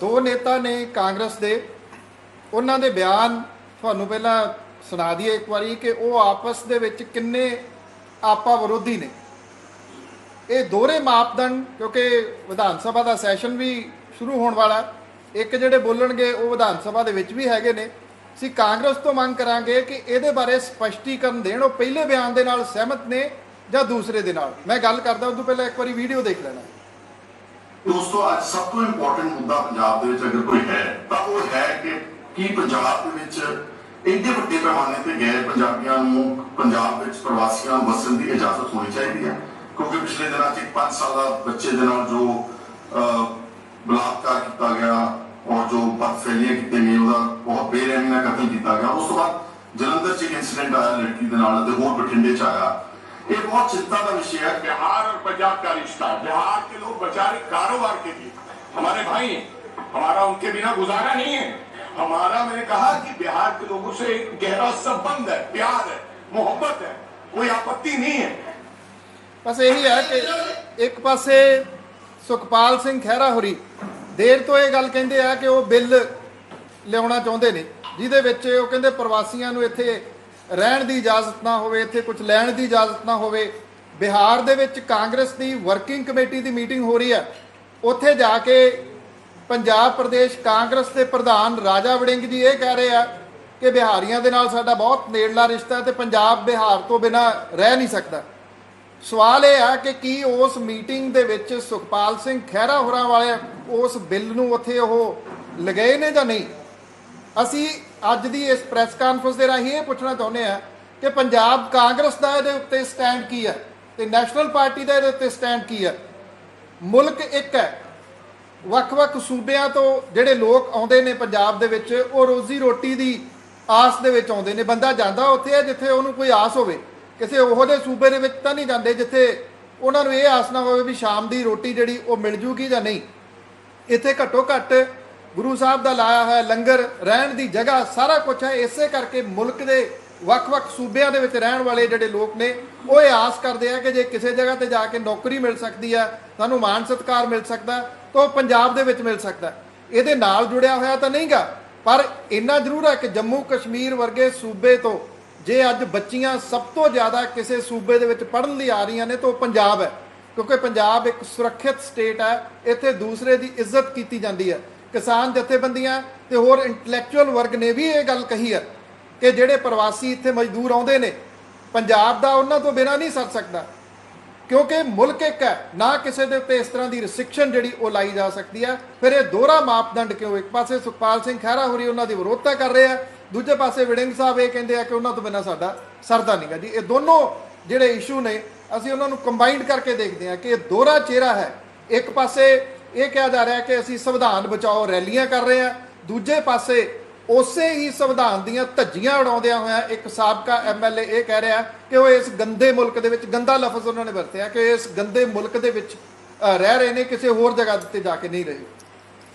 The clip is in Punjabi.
ਦੋ ਨੇਤਾ ਨੇ ਕਾਂਗਰਸ ਦੇ। ਉਹਨਾਂ ਦੇ ਬਿਆਨ ਤੁਹਾਨੂੰ ਪਹਿਲਾਂ ਸੁਣਾ ਦਈਏ ਇੱਕ ਵਾਰੀ ਕਿ ਉਹ ਆਪਸ ਦੇ ਵਿੱਚ ਕਿੰਨੇ ਆਪਾ ਵਿਰੋਧੀ ਨੇ। ਇਹ ਦੋਹਰੇ ਮਾਪਦੰਡ, ਕਿਉਂਕਿ ਵਿਧਾਨ ਸਭਾ ਦਾ ਸੈਸ਼ਨ ਵੀ ਸ਼ੁਰੂ ਹੋਣ ਵਾਲਾ ਇੱਕ ਜਿਹੜੇ ਬੋਲਣਗੇ ਉਹ ਵਿਧਾਨ ਸਭਾ ਦੇ ਵਿੱਚ ਵੀ ਹੈਗੇ ਨੇ। ਅਸੀਂ ਕਾਂਗਰਸ ਤੋਂ ਮੰਗ ਕਰਾਂਗੇ ਕਿ ਇਹਦੇ ਬਾਰੇ ਸਪਸ਼ਟੀਕਰਨ ਦੇਣ, ਉਹ ਪਹਿਲੇ ਬਿਆਨ ਦੇ ਨਾਲ ਸਹਿਮਤ ਨੇ ਜਾਂ ਦੂਸਰੇ ਦੇ ਨਾਲ। ਮੈਂ ਗੱਲ ਕਰਦਾ ਉਸ ਤੋਂ ਪਹਿਲਾਂ ਇੱਕ ਵਾਰੀ ਵੀਡੀਓ ਦੇਖ ਲੈਣਾ। ਦੋਸਤੋ ਅੱਜ ਸਭ ਤੋਂ ਇੰਪੋਰਟੈਂਟ ਮੁੱਦਾ ਪੰਜਾਬ ਦੇ ਵਿੱਚ ਅਗਰ ਕੋਈ ਹੈ, ਤਾਂ ਉਹ ਹੈ ਕਿ ਕੀ ਪੰਜਾਬ ਦੇ ਵਿੱਚ ਇੰਨੇ ਵੱਡੇ ਪੈਮਾਨੇ ਤੇ ਗਏ ਪੰਜਾਬੀਆਂ ਨੂੰ ਪੰਜਾਬ ਵਿੱਚ ਪ੍ਰਵਾਸੀਆਂ ਨੂੰ ਵਸਣ ਦੀ ਇਜਾਜ਼ਤ ਹੋਣੀ ਚਾਹੀਦੀ ਹੈ। ਕਿਉਂਕਿ ਪਿਛਲੇ ਦਿਨਾਂ 'ਚ ਇੱਕ 5 ਸਾਲਾ ਬੱਚੇ ਦੇ ਨਾਲ ਜੋ ਬਲਾਤਕਾਰ ਕੀਤਾ ਗਿਆ ਔਰ ਜੋ ਬਦਫੈਲੀਆਂ ਕੀਤੇ ਗਏ ਉਹਦਾ ਬਹੁਤ ਬੇਰਹਿਮੀ ਨਾਲ ਕਤਲ ਕੀਤਾ ਗਿਆ। ਉਸ ਤੋਂ ਬਾਅਦ ਜਲੰਧਰ 'ਚ ਇੱਕ ਇਨਸੀਡੈਂਟ ਆਇਆ ਲੜਕੀ ਦੇ ਨਾਲ ਤੇ ਹੋਰ ਬਠਿੰਡੇ 'ਚ ਆਇਆ। ਇਹ ਬਹੁਤ ਚਿੰਤਾ ਦਾ ਵਿਸ਼ਾ ਹੈ बिहार और पंजाब का रिश्ता है बिहार के लोग बेचारे कारोबार के लिए हमारे भाई हैं हमारा उनके बिना गुजारा नहीं है हमारा मैंने कहा कि बिहार के लोगों से एक गहरा संबंध है प्यार है मोहब्बत है कोई आपत्ति नहीं है ਬਸ ਇਹੀ ਹੈ ਕਿ ਇੱਕ ਪਾਸੇ ਸੁਖਪਾਲ ਸਿੰਘ ਖਹਿਰਾ ਹੋਰੀ ਦੇਰ ਤੋਂ ਇਹ ਗੱਲ ਕਹਿੰਦੇ ਆ ਕਿ ਉਹ ਬਿੱਲ ਲਿਆਉਣਾ ਚਾਹੁੰਦੇ ਨੇ ਜਿਹਦੇ ਵਿੱਚ ਉਹ ਕਹਿੰਦੇ ਪ੍ਰਵਾਸੀਆਂ ਨੂੰ ਇੱਥੇ ਰਹਿਣ ਦੀ ਇਜਾਜ਼ਤ ਨਾ ਹੋਵੇ, ਇੱਥੇ ਕੁਝ ਲੈਣ ਦੀ ਇਜਾਜ਼ਤ ਨਾ ਹੋਵੇ। ਬਿਹਾਰ ਦੇ ਵਿੱਚ ਕਾਂਗਰਸ ਦੀ ਵਰਕਿੰਗ ਕਮੇਟੀ ਦੀ ਮੀਟਿੰਗ ਹੋ ਰਹੀ ਹੈ। ਉੱਥੇ ਜਾ ਕੇ ਪੰਜਾਬ ਪ੍ਰਦੇਸ਼ ਕਾਂਗਰਸ ਦੇ ਪ੍ਰਧਾਨ ਰਾਜਾ ਵੜਿੰਗ ਜੀ ਇਹ ਕਹਿ ਰਹੇ ਆ ਕਿ ਬਿਹਾਰੀਆਂ ਦੇ ਨਾਲ ਸਾਡਾ ਬਹੁਤ ਨੇੜਲਾ ਰਿਸ਼ਤਾ ਹੈ ਤੇ ਪੰਜਾਬ ਬਿਹਾਰ ਤੋਂ ਬਿਨਾ ਰਹਿ ਨਹੀਂ ਸਕਦਾ। ਸਵਾਲ ਇਹ ਆ ਕਿ ਕੀ ਉਸ ਮੀਟਿੰਗ ਦੇ ਵਿੱਚ ਸੁਖਪਾਲ ਸਿੰਘ ਖਹਿਰਾ ਹੋਰਾਂ ਵਾਲੇ ਉਸ ਬਿੱਲ ਨੂੰ ਉੱਥੇ ਉਹ ਲਗਾਏ ਨੇ ਜਾਂ ਨਹੀਂ? ਅਸੀਂ ਅੱਜ ਦੀ ਇਸ ਪ੍ਰੈਸ ਕਾਨਫਰੰਸ ਦੇ ਰਾਹੀਂ ਇਹ ਪੁੱਛਣਾ ਚਾਹੁੰਦੇ ਆ ਕਿ ਪੰਜਾਬ ਕਾਂਗਰਸ ਦਾ ਇਹਦੇ ਉੱਤੇ ਸਟੈਂਡ ਕੀ ਹੈ ਤੇ ਨੈਸ਼ਨਲ ਪਾਰਟੀ ਦਾ ਇਹਦੇ ਉੱਤੇ ਸਟੈਂਡ ਕੀ ਹੈ? ਮੁਲਕ ਇੱਕ ਹੈ। ਵੱਖ-ਵੱਖ ਸੂਬਿਆਂ ਤੋਂ ਜਿਹੜੇ ਲੋਕ ਆਉਂਦੇ ਨੇ ਪੰਜਾਬ ਦੇ ਵਿੱਚ, ਉਹ ਰੋਜ਼ੀ ਰੋਟੀ ਦੀ ਆਸ ਦੇ ਵਿੱਚ ਆਉਂਦੇ ਨੇ। ਬੰਦਾ ਜਾਂਦਾ ਉੱਥੇ ਹੈ ਜਿੱਥੇ ਉਹਨੂੰ ਕੋਈ ਆਸ ਹੋਵੇ। ਕਿਸੇ ਉਹੋ ਜਿਹੇ ਸੂਬੇ ਦੇ ਵਿੱਚ ਤਾਂ ਨਹੀਂ ਜਾਂਦੇ ਜਿੱਥੇ ਉਹਨਾਂ ਨੂੰ ਇਹ ਆਸ ਨਾ ਹੋਵੇ ਵੀ ਸ਼ਾਮ ਦੀ ਰੋਟੀ ਜਿਹੜੀ ਉਹ ਮਿਲ ਜੂਗੀ ਜਾਂ ਨਹੀਂ। ਇੱਥੇ ਘੱਟੋ ਘੱਟ ਗੁਰੂ ਸਾਹਿਬ ਦਾ ਲਾਇਆ ਹੋਇਆ ਲੰਗਰ, ਰਹਿਣ ਦੀ ਜਗ੍ਹਾ, ਸਾਰਾ ਕੁਝ ਹੈ। ਇਸੇ ਕਰਕੇ ਮੁਲਕ ਦੇ ਵੱਖ-ਵੱਖ ਸੂਬਿਆਂ ਦੇ ਵਿੱਚ ਰਹਿਣ ਵਾਲੇ ਜਿਹੜੇ ਲੋਕ ਨੇ, ਉਹ ਇਹ ਆਸ ਕਰਦੇ ਆ ਕਿ ਜੇ ਕਿਸੇ ਜਗ੍ਹਾ ਤੇ ਜਾ ਕੇ ਨੌਕਰੀ ਮਿਲ ਸਕਦੀ ਆ, ਸਾਨੂੰ ਮਾਣ ਸਤਿਕਾਰ ਮਿਲ ਸਕਦਾ ਤਾਂ ਉਹ ਪੰਜਾਬ ਦੇ ਵਿੱਚ ਮਿਲ ਸਕਦਾ। ਇਹਦੇ ਨਾਲ ਜੁੜਿਆ ਹੋਇਆ ਤਾਂ ਨਹੀਂਗਾ, ਪਰ ਇੰਨਾ ਜ਼ਰੂਰ ਹੈ ਕਿ ਜੰਮੂ ਕਸ਼ਮੀਰ ਵਰਗੇ ਸੂਬੇ ਤੋਂ ਜੇ ਅੱਜ ਬੱਚੀਆਂ ਸਭ ਤੋਂ ਜ਼ਿਆਦਾ ਕਿਸੇ ਸੂਬੇ ਦੇ ਵਿੱਚ ਪੜ੍ਹਨ ਲਈ ਆ ਰਹੀਆਂ ਨੇ ਤਾਂ ਉਹ ਪੰਜਾਬ ਹੈ, ਕਿਉਂਕਿ ਪੰਜਾਬ ਇੱਕ ਸੁਰੱਖਿਅਤ ਸਟੇਟ ਹੈ, ਇੱਥੇ ਦੂਸਰੇ ਦੀ ਇੱਜ਼ਤ ਕੀਤੀ ਜਾਂਦੀ ਹੈ। ਕਿਸਾਨ ਜਥੇਬੰਦੀਆਂ ਤੇ ਹੋਰ ਇੰਟੈਲੈਕਚੁਅਲ ਵਰਗ ਨੇ ਵੀ ਇਹ ਗੱਲ ਕਹੀ ਹੈ ਕਿ ਜਿਹੜੇ ਪ੍ਰਵਾਸੀ ਇੱਥੇ ਮਜ਼ਦੂਰ ਆਉਂਦੇ ਨੇ, ਪੰਜਾਬ ਦਾ ਉਹਨਾਂ ਤੋਂ ਬਿਨਾਂ ਨਹੀਂ ਸਰ ਸਕਦਾ। ਕਿਉਂਕਿ ਮੁਲਕ ਇੱਕ ਹੈ, ਨਾ ਕਿਸੇ ਦੇ ਉੱਤੇ ਇਸ ਤਰ੍ਹਾਂ ਦੀ ਰਿਸਟ੍ਰਿਕਸ਼ਨ ਜਿਹੜੀ ਉਹ ਲਾਈ ਜਾ ਸਕਦੀ ਹੈ। ਫਿਰ ਇਹ ਦੋਹਰਾ ਮਾਪਦੰਡ ਕਿਉਂ? ਇੱਕ ਪਾਸੇ ਸੁਖਪਾਲ ਸਿੰਘ ਖਹਿਰਾ ਹੋਰੀ ਉਹਨਾਂ ਦੀ ਵਿਰੋਧਤਾ ਕਰ ਰਹੇ ਆ ਦੂਜੇ ਪਾਸੇ ਵਿੜਿੰਗ ਸਾਹਿਬ ਇਹ ਕਹਿੰਦੇ ਆ ਕਿ ਉਹਨਾਂ ਤੋਂ ਬਿਨਾਂ ਸਾਡਾ ਸਰਦਾ ਨਹੀਂਗਾ ਜੀ। ਇਹ ਦੋਨੋਂ ਜਿਹੜੇ ਇਸ਼ੂ ਨੇ, ਅਸੀਂ ਉਹਨਾਂ ਨੂੰ ਕੰਬਾਈਨਡ ਕਰਕੇ ਦੇਖਦੇ ਹਾਂ ਕਿ ਇਹ ਦੋਹਰਾ ਚਿਹਰਾ ਹੈ। ਇੱਕ ਪਾਸੇ ਇਹ ਕਿਹਾ ਜਾ ਰਿਹਾ ਕਿ ਅਸੀਂ ਸੰਵਿਧਾਨ ਬਚਾਓ ਰੈਲੀਆਂ ਕਰ ਰਹੇ ਹਾਂ। ਦੂਜੇ ਪਾਸੇ ਉਸੇ ਹੀ ਸੰਵਿਧਾਨ ਦੀਆਂ ਧੱਜੀਆਂ ਉਡਾਉਂਦਿਆਂ ਹੋਇਆ ਇੱਕ ਸਾਬਕਾ ਐਮਐਲਏ ਇਹ ਕਹਿ ਰਿਹਾ ਕਿ ਉਹ ਇਸ ਗੰਦੇ ਮੁਲਕ ਦੇ ਵਿੱਚ, ਗੰਦਾ ਲਫ਼ਜ਼ ਉਹਨਾਂ ਨੇ ਵਰਤਿਆ ਕਿ ਇਸ ਗੰਦੇ ਮੁਲਕ ਦੇ ਵਿੱਚ ਰਹਿ ਰਹੇ ਨੇ, ਕਿਸੇ ਹੋਰ ਜਗ੍ਹਾ ਤੇ ਜਾ ਕੇ ਨਹੀਂ ਰਹੇ।